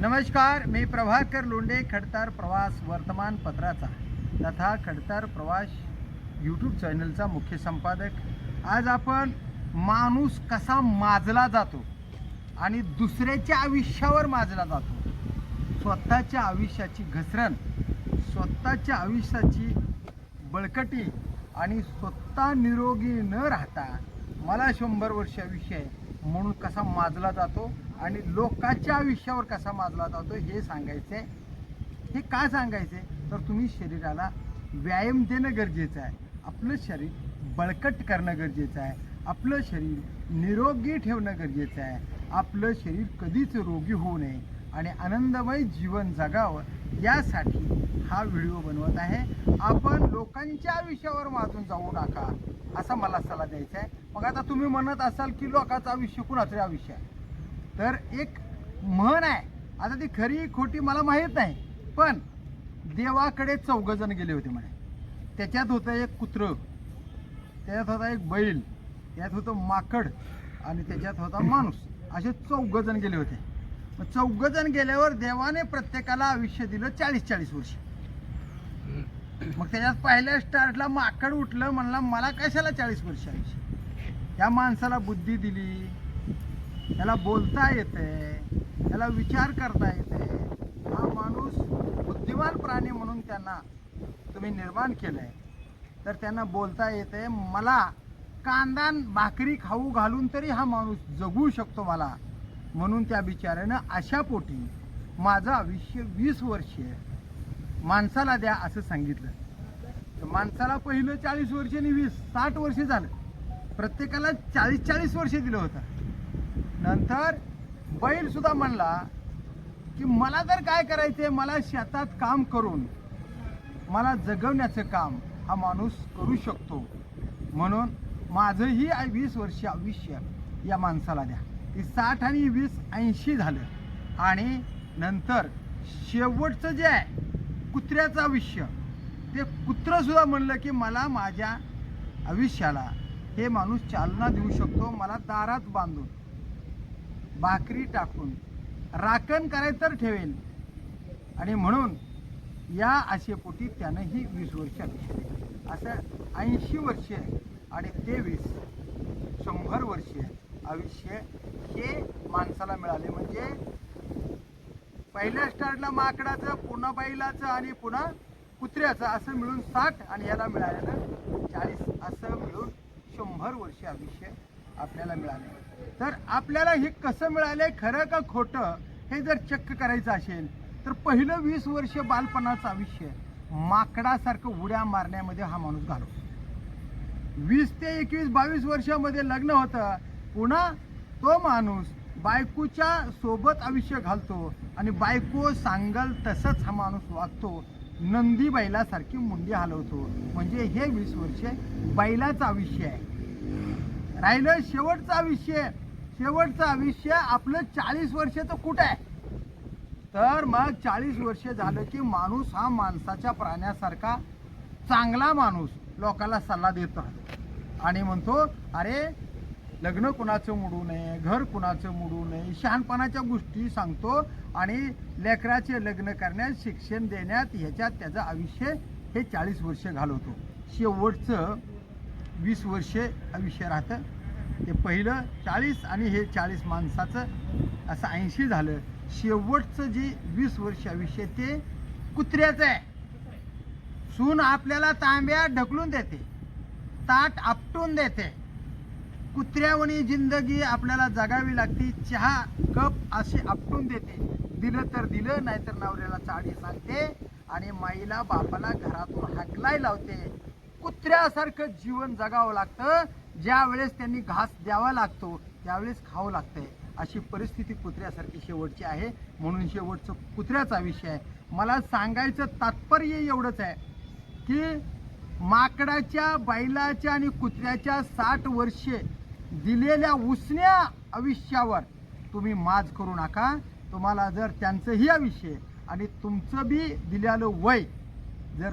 नमस्कार. मी प्रभाकर लोंडे खडतार प्रवास वर्तमानपत्राचा तथा खडतार प्रवास यूट्यूब चॅनलचा मुख्य संपादक. आज आपण माणूस कसा माजला जातो आणि दुसऱ्याच्या आयुष्यावर माजला जातो? स्वतःच्या आयुष्याची घसरण स्वतःच्या आयुष्याची बळकटी आणि स्वतः निरोगी न राहता मला शंभर वर्ष आयुष्य आहे म्हणून कसा माजला जातो? आणि लोकांच्या आयुष्यावर कसा माजला जातो हे सांगायचं. आहे हे का सांगायचे? तर तुम्ही शरीराला व्यायाम देणं गरजेचं आहे. आपलं शरीर बळकट करणं गरजेचं आहे. आपलं शरीर निरोगी ठेवणं गरजेचं आहे. आपलं शरीर कधीच रोगी होऊ नये आणि आनंदमय जीवन जगावं यासाठी हा व्हिडिओ बनवत आहे. आपण लोकांच्या आयुष्यावर माजून जाऊ नका असा मला सल्ला द्यायचा आहे. मग आता तुम्ही म्हणत असाल की लोकांचं आयुष्य कुणाचं आयुष्य आहे? तर एक म्हण आहे. आता ती खरी खोटी मला माहीत नाही. पण देवाकडे चौघजण गेले होते म्हणे. त्याच्यात होतं एक कुत्रं त्याच्यात होता एक बैल त्यात होतं माकड आणि त्याच्यात होता माणूस. असे चौघजण गेले होते. मग चौघजण गेल्यावर देवाने प्रत्येकाला आयुष्य दिलं चाळीस चाळीस वर्ष. मग त्याच्यात पहिल्या स्टार्टला माकड उठलं म्हणला मला कशाला चाळीस वर्ष आयुष्य? त्या माणसाला बुद्धी दिली. त्याला बोलता येते त्याला विचार करता येते. हा माणूस बुद्धिमान प्राणी म्हणून त्यांना तुम्ही निर्माण केलंय. तर त्यांना बोलता येते मला कांदा भाकरी खाऊ घालून तरी हा माणूस जगू शकतो मला. म्हणून त्या बिचाऱ्यानं अशा पोटी माझं आयुष्य वीस वर्षे माणसाला द्या असं सांगितलं. तर माणसाला पहिलं चाळीस वर्ष आणि वीस साठ वर्ष झालं. प्रत्येकाला चाळीस चाळीस वर्ष दिलं होतं. नंतर बैल सुद्धा म्हणला की मला तर काय करायचंय मला शेतात काम करून मला जगवण्याचं काम हा माणूस करू शकतो. म्हणून माझंही वीस वर्ष आयुष्य या माणसाला द्या. ती साठ आणि वीस ऐंशी झालं. आणि नंतर शेवटचं जे आहे कुत्र्याचं आयुष्य ते कुत्रंसुद्धा म्हणलं की मला माझ्या आयुष्याला हे माणूस चालना देऊ शकतो मला दारात बांधून. भाकरी टाकून राखण करायचं तर ठेवेल. आणि म्हणून या आशेपोटी त्यानं ही वीस वर्ष आयुष्य असं ऐंशी वर्ष आणि ते वीस शंभर वर्ष आयुष्य हे माणसाला मिळाले म्हणजे पहिल्या स्टार्टला माकडाचं पुन्हा बैलाचं आणि पुन्हा कुत्र्याचं असं मिळून साठ आणि याला मिळालेलं चाळीस असं मिळून शंभर वर्ष आयुष्य आपल्याला मिळाले. तर आपल्याला हे कसं मिळालंय खरं का खोटं हे जर चक्क करायचं असेल तर पहिलं वीस वर्ष बालपणाचं आयुष्य माकडासारखं उड्या मारण्यामध्ये हा माणूस घालवतो. वीस ते एकवीस बावीस वर्षामध्ये लग्न होतं पुन्हा तो माणूस बायकोच्या सोबत आयुष्य घालतो आणि बायको सांगल तसंच हा माणूस वागतो नंदी बैलासारखी मुंडी हलवतो. म्हणजे हे वीस वर्ष बैलाचं आयुष्य आहे. राहिलं शेवटचा आयुष्य शेवटचं आयुष्य आपलं चाळीस वर्षाचं कुठं आहे? तर मग चाळीस वर्ष झालं की माणूस हा माणसाच्या प्राण्यासारखा चांगला माणूस लोकांना सल्ला देत राहतो. आणि म्हणतो अरे लग्न कुणाचं मोडू नये घर कुणाचं मोडू नये शहाणपणाच्या गोष्टी सांगतो आणि लेकराचे लग्न करण्यात शिक्षण देण्यात ह्याच्यात त्याचं आयुष्य हे चाळीस वर्ष घालवतो. शेवटचं वीस वर्षे आयुष्य राहतं. ते पहिलं चाळीस आणि हे चाळीस माणसाचं असं ऐंशी झालं. शेवटचं जे वीस वर्ष आयुष्य ते कुत्र्याचं आहे. सून आपल्याला तांब्या ढकलून देते. ताट आपटून देते. कुत्र्यावणी जिंदगी आपल्याला जगावी लागते. चहा कप असे आपटून देते. दिलं तर दिलं नाहीतर नवऱ्याला चाडी सांगते आणि माईला बापाला घरातून हाकलाय लावते. कुत्र्यासारखं जीवन जगावं लागतं. ज्या वेळेस त्यांनी घास द्यावा लागतो त्यावेळेस खावं लागतंय. अशी परिस्थिती कुत्र्यासारखी शेवटची आहे. म्हणून शेवटचं कुत्र्याचा विषय आहे. मला सांगायचं तात्पर्य एवढंच आहे की माकडाच्या बैलाच्या आणि कुत्र्याच्या साठ वर्षे दिलेल्या उसण्या आयुष्यावर तुम्ही माज करू नका. तुम्हाला जर त्यांचंही आयुष्य आणि तुमचं बी दिलेलं वय जर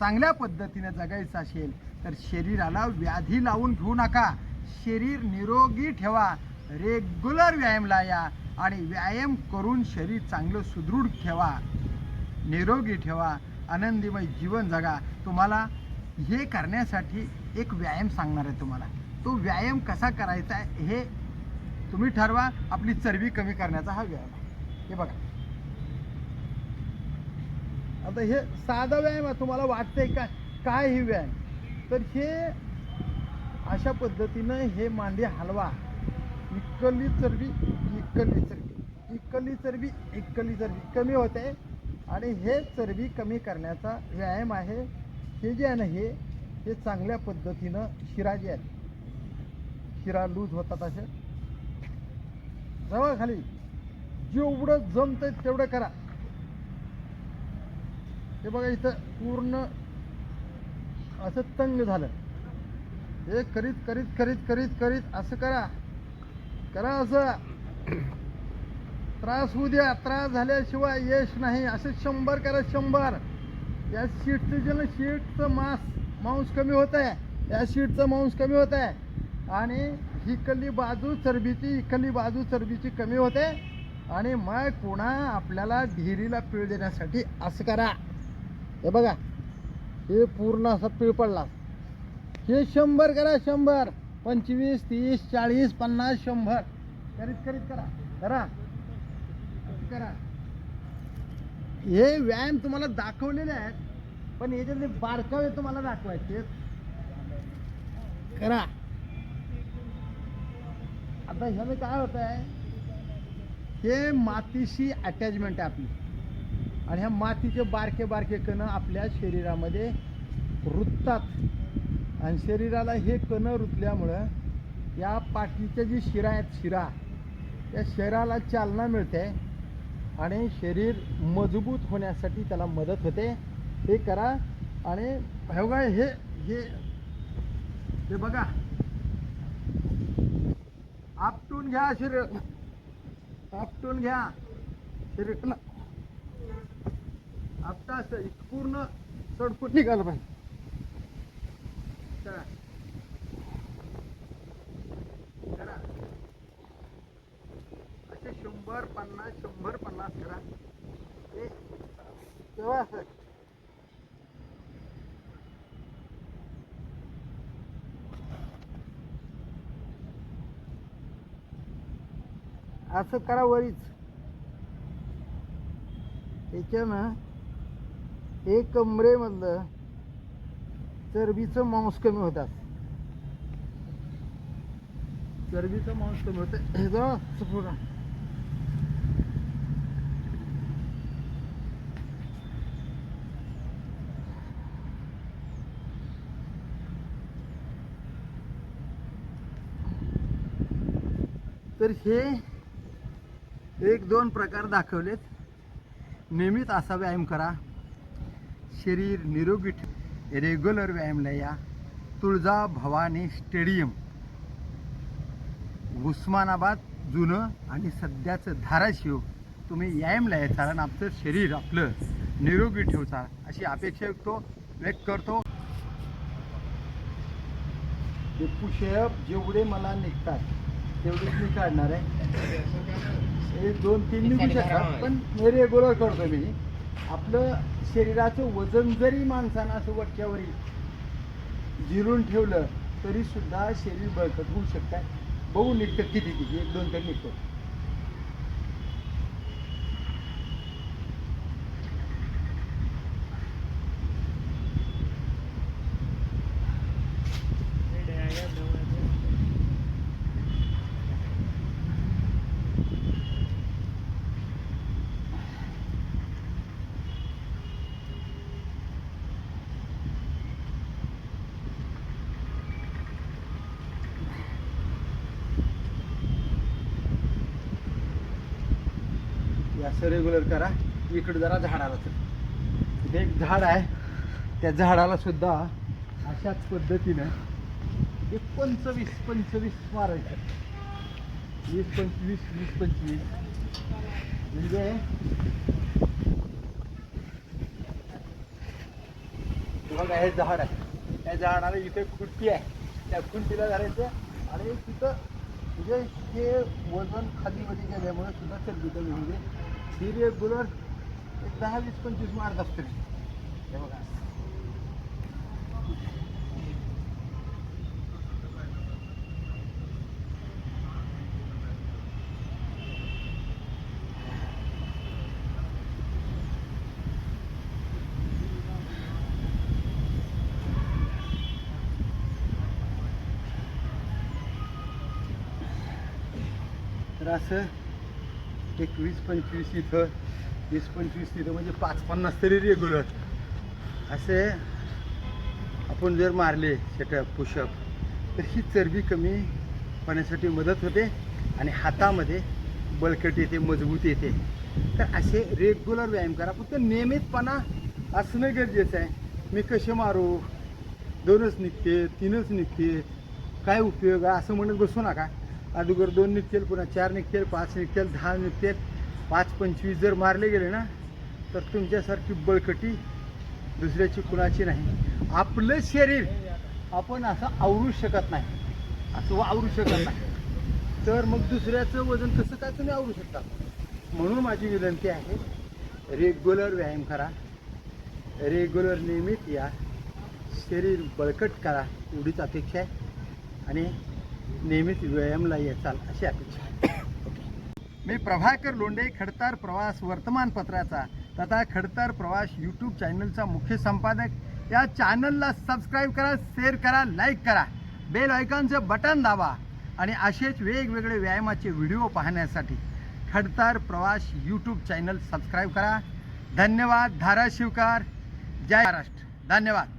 चांगल्या पद्धतीने जगायचं असेल तर शरीराला व्याधी लावून घेऊ नका. शरीर निरोगी ठेवा. रेग्युलर व्यायामला या आणि व्यायाम करून शरीर चांगलं सुदृढ ठेवा. निरोगी ठेवा. आनंदीमय जीवन जगा. तुम्हाला हे करण्यासाठी एक व्यायाम सांगणार आहे तुम्हाला. तो व्यायाम कसा करायचा आहे हे तुम्ही ठरवा. आपली चरबी कमी करण्याचा हा व्यायाम आहे. हे बघा. आता हे साधा व्यायाम आहे तुम्हाला वाटतंय का काय हे व्यायाम? तर हे अशा पद्धतीनं हे मांडी हलवा. इकली चरबी इकली चरबी. इकली चरबी इकली चरबी कमी होते आणि हे चरबी कमी करण्याचा व्यायाम आहे. हे जे आहे ना हे हे चांगल्या पद्धतीनं शिरा जे आहे शिरा लूज होतात असे. जवळ खाली. जेवढं जमतंय तेवढं करा. हे बघा इथं पूर्ण असं तंग झालं. हे करीत करीत करीत करीत करीत असं करा. करा असं. त्रास होऊ द्या. त्रास झाल्याशिवाय यश नाही. असं शंभर करा शंभर. या शीटचं जे ना शीटचं मास मांस कमी होत आहे. या शीटचं मांस कमी होत आहे. आणि ही कल्ली बाजू चरबीची इकल्ली बाजू चरबीची कमी होते. आणि मग पुन्हा आपल्याला ढिरीला पीळ देण्यासाठी असं करा. हे बघा हे पूर्ण असा पिळ पडला. हे शंभर करा शंभर. पंचवीस तीस चाळीस पन्नास शंभर. करीत करीत करा. करा. करा. हे व्यायाम तुम्हाला दाखवलेले आहेत पण याच्यातले बारकावे तुम्हाला दाखवायचे करा. आता ह्याने काय होत आहे हे मातीशी अटॅचमेंट आहे आपली. आणि ह्या मातीचे बारके बारके कण आपल्या शरीरामध्ये रुततात. आणि शरीराला हे कण रुतल्यामुळं या पाठीच्या जी शिरा आहेत शिरा त्या शरीराला चालना मिळते आणि शरीर मजबूत होण्यासाठी त्याला मदत होते. हे करा आणि बघा हे हे हे बघा. आपटून घ्या शरीर आपटून घ्या. शरीर आपटा असं पूर्ण सडकून निघालं पाहिजे. करा करा असे शंभर पन्नास शंभर पन्नास करा. हे तेव्हा असं. असं करा वरीच. त्याच्यानं हे कमरेमधलं चरबीचं मांस कमी होतात. चरबीचं मांस कमी होतं. हे जा पूर्ण तर हे एक दोन प्रकार दाखवलेत. नियमित असा व्यायाम करा. शरीर निरोगी ठेव. रेग्युलर व्यायामला या. तुळजा भवानी स्टेडियम. उस्मानाबाद जुनं आणि सध्याचं धाराशिव. तुम्ही व्यायामला या कारण आमचं शरीर आपलं निरोगी ठेवता अशी अपेक्षा व्यक्तो व्यक्त करतो. हे पुषप जेवढे मला निघतात तेवढेच मी काढणार आहे. हे दोन तीन निघू शकतात पण रेग्युलर करतो मी. आपलं शरीराचं वजन जरी माणसानं असं वटक्यावरी जिरून ठेवलं तरी सुद्धा शरीर बळकट होऊ शकतात बघू निघतं किती किती एक दोन तर निघतं हे असं रेग्युलर करा. इकडे जरा झाडाला तर इथे एक झाड आहे. त्या झाडाला सुद्धा अशाच पद्धतीनं एक पंचवीस पंचवीस मारायचं. वीस पंचवीस वीस पंचवीस. म्हणजे बघा हे झाड आहे. त्या झाडाला इथे खुंटी आहे. त्या खुर्चीला धरायचं आणि तिथं म्हणजे हे वजन खालीमध्ये गेल्यामुळे सुद्धा चरबी कमी म्हणजे ही रेग्युलर एक दहा वीस पंचवीस मार्क असते हे बघा. तर असं एक वीस पंचवीस इथं वीस पंचवीस तिथं म्हणजे पाच पन्नास तरी रेग्युलर असे आपण जर मारले सेटअप पुशअप तर ही चरबी कमी होण्यासाठी मदत होते आणि हातामध्ये बळकट येते मजबूत येते. तर असे रेग्युलर व्यायाम करा. फक्त नियमितपणा असणं गरजेचं आहे. मी कसे मारू? दोनच निघते तीनच निघते. काय उपयोग आहे? असं म्हणत बसू नका. अगोदर दोन निघतील पुन्हा चार निघतील पाच निघतील दहा निघतील. पाच पंचवीस जर मारले गेले ना तर तुमच्यासारखी बळकटी दुसऱ्याची कुणाची नाही. आपलं शरीर आपण असं आवरू शकत नाही. असं आवरू शकत नाही. तर मग दुसऱ्याचं वजन कसं काय तुम्ही आवरू शकता? म्हणून माझी विनंती आहे रेग्युलर व्यायाम करा. रेग्युलर नियमित या. शरीर बळकट करा एवढीच अपेक्षा आहे. आणि नियमित व्यायामला येचाल अशी अपेक्षा मी प्रभाकर लोंडे खडतार प्रवास वर्तमानपत्राचा तथा खडतार प्रवास यूट्यूब चॅनलचा मुख्य संपादक. या चॅनलला सबस्क्राईब करा शेअर करा लाईक करा. बेल आयकॉनचं बटन दाबा. आणि असेच वेगवेगळे व्यायामाचे व्हिडिओ पाहण्यासाठी खडतार प्रवास यूट्यूब चॅनल सबस्क्राईब करा. धन्यवाद धाराशिवकार. जय महाराष्ट्र. धन्यवाद.